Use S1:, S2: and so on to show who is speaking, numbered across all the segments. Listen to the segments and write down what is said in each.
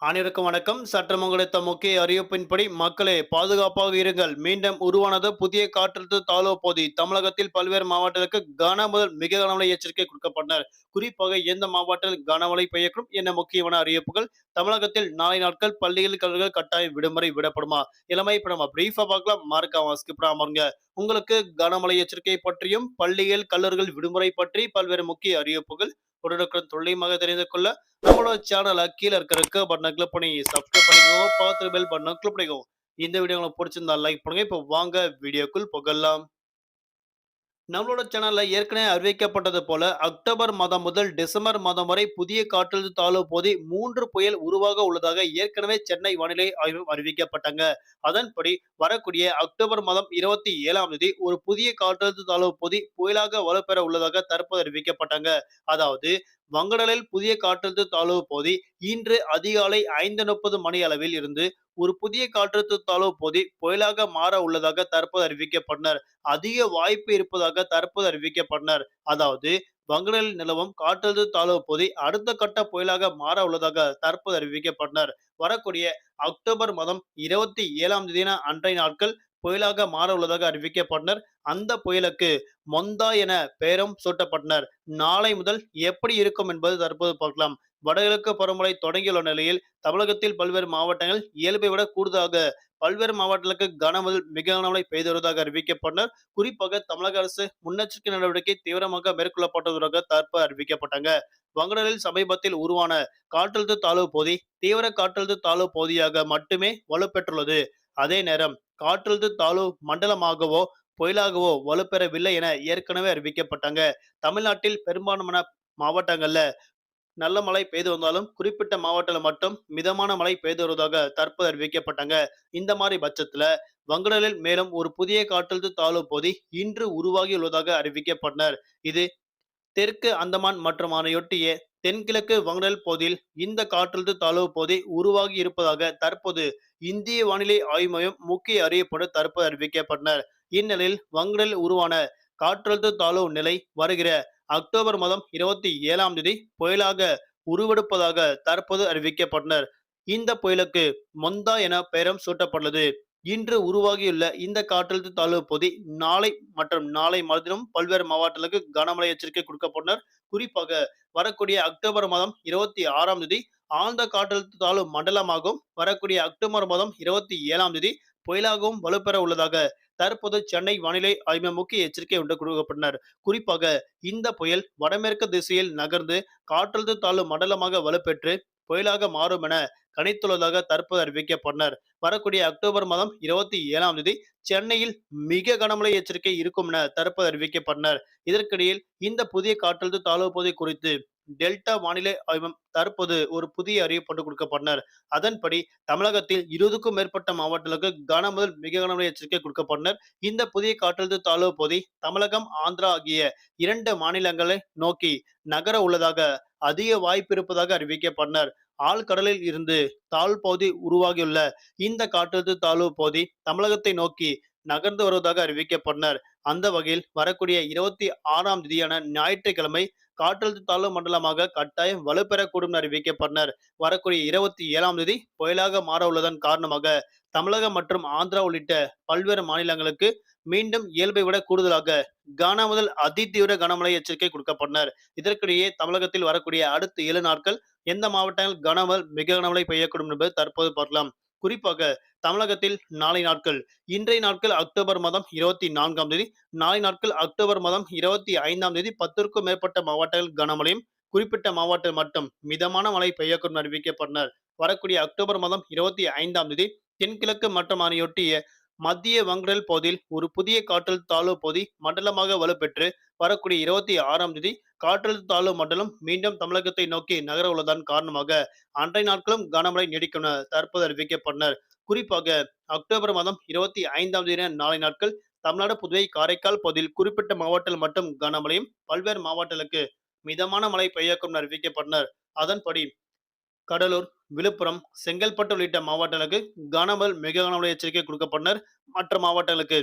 S1: அனைவருக்கும் வணக்கம். சற்றம் கிடைத்த முக்கிய அறிவிப்பின்படி மக்களே பாதுகாப்பாக இருங்கள். மீண்டும் உருவானது புதிய காற்றழுத்த தாழ்வு பகுதி. தமிழகத்தில் பல்வேறு மாவட்டங்களுக்கு கன முதல் மிக கனமழை எச்சரிக்கை கொடுக்கப்பட்டனர். குறிப்பாக எந்த மாவட்டத்தில் கனமழை பெய்யக்கும் என்ன முக்கியமான அறிவிப்புகள் தமிழகத்தில் நாளை நாட்கள் பள்ளியில் கல்விகள் கட்டாயம் விடுமுறை விடப்படுமா? இளமை இப்ப நம்ம பிரீஃபா பார்க்கலாம். மார்க்காம ஸ்கிப் உங்களுக்கு கனமழை எச்சரிக்கை பற்றியும் பள்ளியில் கல்லூரிகள் விடுமுறை பற்றி பல்வேறு முக்கிய அறிவிப்புகள் உடனுக்குடன் துல்லியமாக தெரிந்து கொள்ள நம்மளோட சேனலை கீழே இருக்கிற இருக்க பட்டனை கிளிக் பண்ணி சப்ஸ்கிரைப் பண்ணிக்கோங்க பார்த்து பெல் பட்டனை கிளிக் பண்ணிக்கோங்க. இந்த வீடியோ உங்களுக்கு பிடிச்சிருந்தா லைக் பண்ணுங்க. இப்போ வாங்க வீடியோக்குள் புகழலாம் நம்மளோட சேனல்ல ஏற்கனவே அறிவிக்கப்பட்டது போல அக்டோபர் மாதம் முதல் டிசம்பர் மாதம் வரை புதிய காற்றழுத்த தாழ்வு பகுதி மூன்று புயல் உருவாக உள்ளதாக ஏற்கனவே சென்னை வானிலை ஆய்வு அறிவிக்கப்பட்டாங்க. அதன்படி வரக்கூடிய அக்டோபர் மாதம் இருபத்தி ஏழாம் தேதி ஒரு புதிய காற்றழுத்த தாழ்வு பகுதி புயலாக வலுப்பெற உள்ளதாக தற்போது அறிவிக்கப்பட்டாங்க. அதாவது வங்கடலில் புதிய காற்றழுத்த தாழ்வு பகுதி இன்று அதிகாலை ஐந்து முப்பது மணி அளவில் இருந்து ஒரு புதிய காற்றழுத்த தாழ்வு பகுதி புயலாக மாற உள்ளதாக தற்போது அறிவிக்கப்பட்டனர். அதிக வாய்ப்பு இருப்பதாக தற்போது அறிவிக்கப்பட்டனர். அதாவது வங்கடலில் நிலவும் காற்றழுத்த தாழ்வு பகுதி அடுத்த கட்ட புயலாக மாற உள்ளதாக தற்போது அறிவிக்கப்பட்டனர். வரக்கூடிய அக்டோபர் மாதம் இருபத்தி ஏழாம் தேதி அன்றைய நாட்கள் புயலாக மாற உள்ளதாக அறிவிக்கப்பட்டனர். அந்த புயலுக்கு மொந்தா என பெயரும் சூட்டப்பட்டனர். நாளை முதல் எப்படி இருக்கும் என்பது தற்போது பார்க்கலாம். வடகிழக்கு பருவமழை தொடங்கியுள்ள நிலையில் தமிழகத்தில் பல்வேறு மாவட்டங்கள் இயல்பை விட கூடுதலாக பல்வேறு மாவட்டங்களுக்கு கனமுதல் மிக கனமழை பெய்து வருவதாக அறிவிக்கப்பட்டனர். குறிப்பாக தமிழக அரசு முன்னெச்சரிக்கை நடவடிக்கை தீவிரமாக மேற்கொள்ளப்பட்டதாக தற்போது அறிவிக்கப்பட்டாங்க. வங்கடலில் சமீபத்தில் உருவான காற்றழுத்த தாழ்வு பகுதி தீவிர காற்றழுத்த தாழ்வு பகுதியாக மட்டுமே வலுப்பெற்றுள்ளது. அதே நேரம் காற்றழுத்த தாழ்வு மண்டலமாகவோ புயலாகவோ வலுப்பெறவில்லை என ஏற்கனவே அறிவிக்கப்பட்டாங்க. தமிழ்நாட்டில் பெரும்பான்மையான மாவட்டங்கள்ல நல்ல மழை பெய்து வந்தாலும் குறிப்பிட்ட மாவட்டத்தில் மட்டும் மிதமான மழை பெய்து வருவதாக தற்போது அறிவிக்கப்பட்டாங்க. இந்த மாதிரி பட்சத்துல வங்கடலில் மேலும் ஒரு புதிய காற்றழுத்த தாழ்வு பகுதி இன்று உருவாகி உள்ளதாக அறிவிக்கப்பட்டனர். இது தெற்கு அந்தமான் மற்றும் அதனையொட்டிய தென்கிழக்கு வங்கடல் பகுதியில் இந்த காற்றழுத்த தாழ்வு பகுதி உருவாகி இருப்பதாக தற்போது இந்திய வானிலை ஆய்வு மையம் முக்கிய அறிவிப்போடு தற்போது அறிவிக்கப்பட்டனர். இந்நிலையில் வங்கடலில் உருவான காற்றழுத்த தாழ்வு நிலை வருகிற அக்டோபர் மாதம் இருபத்தி ஏழாம் தேதி புயலாக உருவெடுப்பதாக தற்போது அறிவிக்கப்பட்டனர். இந்த புயலுக்கு மொந்தா என பெயரும் சூட்டப்பட்டுள்ளது. இன்று உருவாகியுள்ள இந்த காற்றழுத்த தாழ்வு பகுதி நாளை மற்றும் நாளை மறுதினம் பல்வேறு மாவட்டங்களுக்கு கனமழை எச்சரிக்கை கொடுக்கப்பட்டனர் குறிப்பாக வரக்கூடிய அக்டோபர் மாதம் இருபத்தி ஆறாம் தேதி ஆழ்ந்த காற்றழுத்த தாழ்வு மண்டலமாகவும் வரக்கூடிய அக்டோபர் மாதம் இருபத்தி ஏழாம் தேதி புயலாகவும் வலுப்பெற உள்ளதாக தற்போது சென்னை வானிலை ஆய்வு முக்கிய எச்சரிக்கை ஒன்று கொடுக்கப்பட்டனர் குறிப்பாக இந்த புயல் வடமேற்கு திசையில் நகர்ந்து காற்றழுத்த தாழ்வு மண்டலமாக வலுப்பெற்று புயலாக மாறும் என கணித்துள்ளதாக தற்போது அறிவிக்கப்பட்டனர். வரக்கூடிய அக்டோபர் மாதம் இருபத்தி ஏழாம் தேதி சென்னையில் மிக கனமழை எச்சரிக்கை இருக்கும் என தற்போது அறிவிக்கப்பட்டனர். இதற்கிடையில் இந்த புதிய காற்றழுத்த தாழ்வு பகுதி குறித்து டெல்டா வானிலை ஆய்வம் தற்போது ஒரு புதிய அறிவிப்பு கொடுக்கப்பட்டனர். அதன்படி தமிழகத்தில் இருபதுக்கும் மேற்பட்ட மாவட்டங்களுக்கு கன முதல் மிக கனமழை எச்சரிக்கை கொடுக்கப்பட்டனர். இந்த புதிய காற்றழுத்த தாழ்வு பகுதி தமிழகம் ஆந்திரா ஆகிய இரண்டு மாநிலங்களை நோக்கி நகர உள்ளதாக அதிக வாய்ப்பு இருப்பதாக அறிவிக்கப்பட்டனர். ஆழ்கடலில் இருந்து தாழ்வு பகுதி உருவாகியுள்ள இந்த காற்றழுத்த தாழ்வு பகுதி தமிழகத்தை நோக்கி நகர்ந்து வருவதாக அறிவிக்கப்பட்டனர். அந்த வகையில் வரக்கூடிய இருபத்தி ஆறாம் தேதியான ஞாயிற்றுக்கிழமை காற்றழுத்த தாழ்வு மண்டலமாக கட்டாயம் வலுப்பெறக்கூடும் என அறிவிக்கப்பட்டனர். வரக்கூடிய இருபத்தி ஏழாம் தேதி புயலாக மாற உள்ளதன் காரணமாக தமிழகம் மற்றும் ஆந்திரா உள்ளிட்ட பல்வேறு மாநிலங்களுக்கு மீண்டும் இயல்பை விட கூடுதலாக கானா முதல் அதிதீவிர கனமழை எச்சரிக்கை கொடுக்கப்பட்டனர். இதற்கிடையே தமிழகத்தில் வரக்கூடிய அடுத்த ஏழு நாட்கள் எந்த மாவட்டங்கள் கனமல் மிக கனமழை பெய்யக்கூடும் என்பது தற்போது பார்க்கலாம். குறிப்பாக தமிழகத்தில் நாளை நாட்கள் இன்றைய நாட்கள் அக்டோபர் மாதம் இருபத்தி நான்காம் தேதி நாளை நாட்கள் அக்டோபர் மாதம் இருபத்தி ஐந்தாம் தேதி பத்திற்கும் மேற்பட்ட மாவட்டங்கள் கனமழையும் குறிப்பிட்ட மாவட்டம் மட்டும் மிதமான மழை பெய்யக்கூடும் அறிவிக்கப்பட்டனர். வரக்கூடிய அக்டோபர் மாதம் இருபத்தி ஐந்தாம் தேதி தென்கிழக்கு மற்றும் அதனையொட்டிய மத்திய வங்கடல் பகுதியில் ஒரு புதிய காற்றழுத்த தாழ்வு பகுதி மண்டலமாக வலுப்பெற்று வரக்கூடிய இருபத்தி ஆறாம் தேதி காற்றழுத்த தாழ்வு மண்டலம் மீண்டும் தமிழகத்தை நோக்கி நகர உள்ளதன் காரணமாக அன்றைய நாட்களும் கனமழை நீடிக்கும் என தற்போது அறிவிக்கப்பட்டனர். குறிப்பாக அக்டோபர் மாதம் இருபத்தி ஐந்தாம் தேதி நாளை நாட்கள் தமிழ்நாடு புதுவை காரைக்கால் பகுதியில் குறிப்பிட்ட மாவட்டத்தில் மட்டும் கனமழையும் பல்வேறு மாவட்டங்களுக்கு மிதமான மழை பெய்யக்கும் அறிவிக்கப்பட்டனர். அதன்படி கடலூர் விழுப்புரம் செங்கல்பட்டு உள்ளிட்ட மாவட்டங்களுக்கு கனமல் மிக கனமழை எச்சரிக்கை கொடுக்கப்பட்டனர். மற்ற மாவட்டங்களுக்கு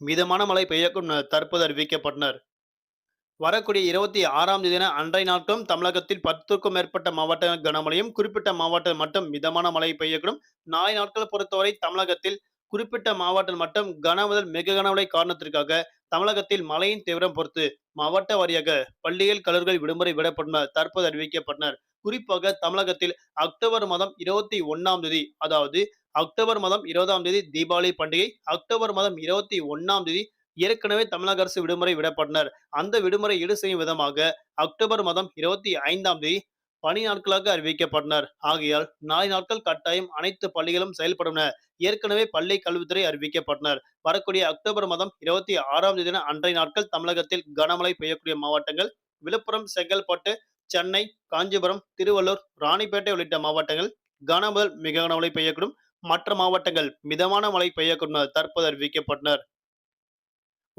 S1: மிதமான மழை பெய்யக்கும் தற்போது அறிவிக்கப்பட்டனர். வரக்கூடிய இருபத்தி ஆறாம் தேதி அன்றைய நாட்களும் தமிழகத்தில் பத்துக்கும் மேற்பட்ட மாவட்ட கனமழையும் குறிப்பிட்ட மாவட்டம் மட்டும் மிதமான மழை பெய்யக்கூடும். நாளை நாட்கள் பொறுத்தவரை தமிழகத்தில் குறிப்பிட்ட மாவட்டம் மட்டும் கன முதல் மிக கனமழை காரணத்திற்காக தமிழகத்தில் மழையின் தீவிரம் பொறுத்து மாவட்ட வாரியாக பள்ளியில் கல்லூரிகள் விடுமுறை விடப்பட்டனர் தற்போது அறிவிக்கப்பட்டனர். குறிப்பாக தமிழகத்தில் அக்டோபர் மாதம் இருபத்தி ஒன்னாம் தேதி அதாவது அக்டோபர் மாதம் இருபதாம் தேதி தீபாவளி பண்டிகை அக்டோபர் மாதம் இருபத்தி ஒன்னாம் தேதி ஏற்கனவே தமிழக அரசு விடுமுறை விடப்பட்டனர். அந்த விடுமுறை ஈடு செய்யும் விதமாக அக்டோபர் மாதம் இருபத்தி ஐந்தாம் தேதி பணி நாட்களாக அறிவிக்கப்பட்டனர். ஆகையால் நாளை நாட்கள் கட்டாயம் அனைத்து பள்ளிகளும் செயல்படும் என ஏற்கனவே பள்ளி கல்வித்துறை அறிவிக்கப்பட்டனர். வரக்கூடிய அக்டோபர் மாதம் இருபத்தி ஆறாம் தேதி அன்றைய நாட்கள் தமிழகத்தில் கனமழை பெய்யக்கூடிய மாவட்டங்கள் விழுப்புரம் செங்கல்பட்டு சென்னை காஞ்சிபுரம் திருவள்ளூர் ராணிப்பேட்டை உள்ளிட்ட மாவட்டங்கள் கனமுதல் மிக கனமழை பெய்யக்கூடும். மற்ற மாவட்டங்கள் மிதமான மழை பெய்யக்கூடும் தற்போது அறிவிக்கப்பட்டனர்.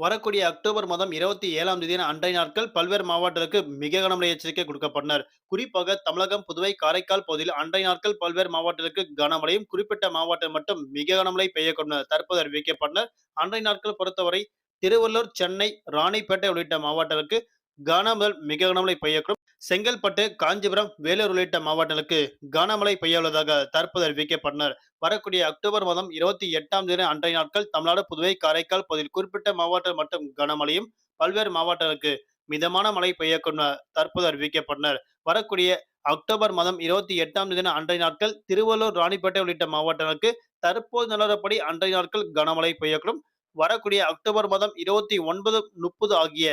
S1: வரக்கூடிய அக்டோபர் மாதம் இருபத்தி ஏழாம் தேதி அன்றைய நாட்கள் பல்வேறு மாவட்டங்களுக்கு மிக கனமழை எச்சரிக்கை கொடுக்கப்பட்டனர். குறிப்பாக தமிழகம் புதுவை காரைக்கால் பகுதியில் அன்றைய நாட்கள் பல்வேறு மாவட்டங்களுக்கு கனமழையும் குறிப்பிட்ட மாவட்டம் மட்டும் மிக கனமழை பெய்யக்கூடும் தற்போது அறிவிக்கப்பட்டனர். அன்றைய நாட்கள் பொறுத்தவரை திருவள்ளூர் சென்னை ராணிப்பேட்டை உள்ளிட்ட மாவட்டங்களுக்கு கனமல் மிக கனமழை பெய்யக்கூடும். செங்கல்பட்டு காஞ்சிபுரம் வேலூர் உள்ளிட்ட மாவட்டங்களுக்கு கனமழை பெய்ய உள்ளதாக தற்போது அறிவிக்கப்பட்டனர். வரக்கூடிய அக்டோபர் மாதம் இருபத்தி எட்டாம் தேதி அன்றைய நாட்கள் தமிழ்நாடு புதுவை காரைக்கால் பகுதியில் குறிப்பிட்ட மாவட்டம் மற்றும் கனமழையும் பல்வேறு மாவட்டங்களுக்கு மிதமான மழை பெய்யக்கூடும் தற்போது அறிவிக்கப்பட்டனர். வரக்கூடிய அக்டோபர் மாதம் இருபத்தி எட்டாம் தேதி அன்றைய நாட்கள் திருவள்ளூர் ராணிப்பேட்டை உள்ளிட்ட மாவட்டங்களுக்கு தற்போது நிலவரப்படி அன்றைய நாட்கள் கனமழை பெய்யக்கூடும். வரக்கூடிய அக்டோபர் மாதம் இருபத்தி ஒன்பது முப்பது ஆகிய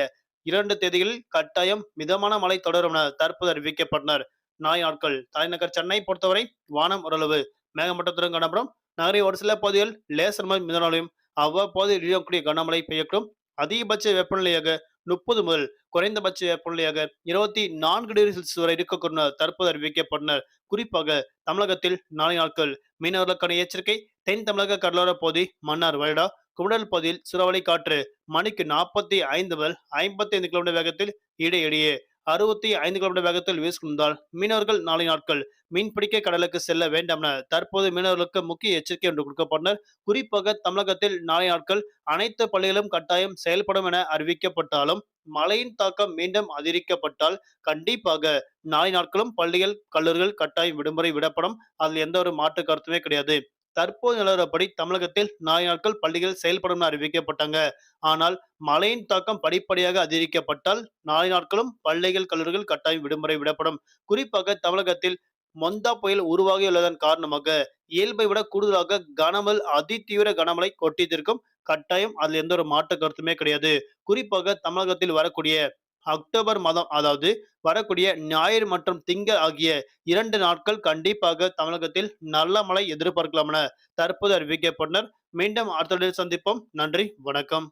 S1: இரண்டு தேதிகளில் கட்டாயம் மிதமான மழை தொடரும் என தற்போது அறிவிக்கப்பட்டனர். நாளை நாட்கள் தலைநகர் சென்னை பொறுத்தவரை வானம் ஓரளவு மேகமட்டத்துடன் காணப்படும். நகரின் ஒரு சில பகுதிகள் லேசர் மழை மிதனாலையும் அவ்வப்போது இழியக்கூடிய கனமழை பெய்யக்கூடும். அதிகபட்ச வெப்பநிலையாக முப்பது முதல் குறைந்தபட்ச வெப்பநிலையாக இருபத்தி நான்கு டிகிரி செல்சியஸ் வரை இருக்கக்கூடிய தற்போது அறிவிக்கப்பட்டனர். குறிப்பாக தமிழகத்தில் நாளை நாட்கள் மீனவர்களுக்கான எச்சரிக்கை தென் தமிழக கடலோர பகுதி மன்னார் வயடா குமடல் பகுதியில் சுறாவளி காற்று மணிக்கு நாற்பத்தி ஐந்து முதல் ஐம்பத்தி ஐந்து கிலோமீட்டர் வேகத்தில் இடையிடையே அறுபத்தி ஐந்து கிலோமீட்டர் வேகத்தில் வீசுகின்றால் மீனவர்கள் நாளை நாட்கள் மீன்பிடிக்க கடலுக்கு செல்ல வேண்டாம் என தற்போது மீனவர்களுக்கு முக்கிய எச்சரிக்கை ஒன்று கொடுக்கப்பட்டனர். குறிப்பாக தமிழகத்தில் நாளை நாட்கள் அனைத்து பள்ளிகளும் கட்டாயம் செயல்படும் என அறிவிக்கப்பட்டாலும் மழையின் தாக்கம் மீண்டும் அதிகரிக்கப்பட்டால் கண்டிப்பாக நாளை நாட்களும் பள்ளிகள் கல்லூரிகள் கட்டாயம் விடுமுறை விடப்படும். அதில் எந்த ஒரு மாற்று கருத்துமே கிடையாது. தற்போது நிலவரப்படி தமிழகத்தில் நாலு நாட்கள் பள்ளிகள் செயல்படும் என அறிவிக்கப்பட்டாங்க. ஆனால் மழையின் தாக்கம் படிப்படியாக அதிகரிக்கப்பட்டால் நாளை நாட்களும் பள்ளிகள் கல்லூரிகள் கட்டாயம் விடுமுறை விடப்படும். குறிப்பாக தமிழகத்தில் மொந்தா புயல் உருவாகியுள்ளதன் காரணமாக இயல்பை விட கூடுதலாக கனமல் அதிதீவிர கனமழை கொட்டியிருக்கும் கட்டாயம் அதில் எந்த ஒரு மாற்று கருத்துமே கிடையாது. குறிப்பாக தமிழகத்தில் வரக்கூடிய அக்டோபர் மாதம் அதாவது வரக்கூடிய ஞாயிறு மற்றும் திங்கள் ஆகிய இரண்டு நாட்கள் கண்டிப்பாக தமிழகத்தில் நல்ல மழை எதிர்பார்க்கலாம் என தற்போது அறிவிக்கப்பட்டனர் மீண்டும் அடுத்த சந்திப்போம். நன்றி வணக்கம்.